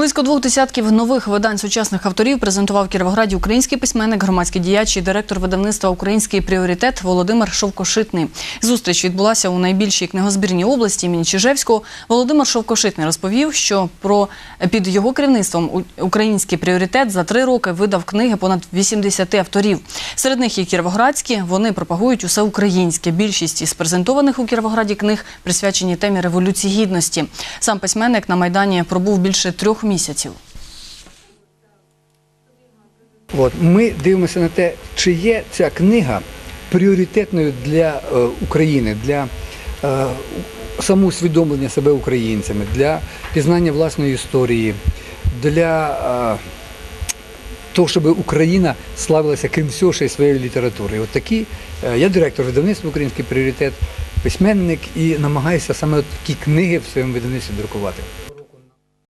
Близько двох десятків нових видань сучасних авторів презентував в Кіровограді український письменник, громадський діяч і директор видавництва Український пріоритет Володимир Шовкошитний. Зустріч відбулася у найбільшій книгозбірній області імені Чижевського. Володимир Шовкошитний розповів, що про під його керівництвом український пріоритет за три роки видав книги понад 80 авторів. Серед них є кіровоградські. Вони пропагують усе українське. Більшість із презентованих у Кіровограді книг присвячені темі революції гідності. Сам письменник на майдані пробув більше трьох місяців. От ми дивимося на те, чи є ця книга пріоритетною для е, України, для е, самоусвідомлення себе українцями, для пізнання власної історії, для е, того, щоб Україна славилася крім всього ще й своєю літературою. От такі е, я директор видавництва Український пріоритет, письменник і намагаюся саме такі книги в своєму видавництві друкувати.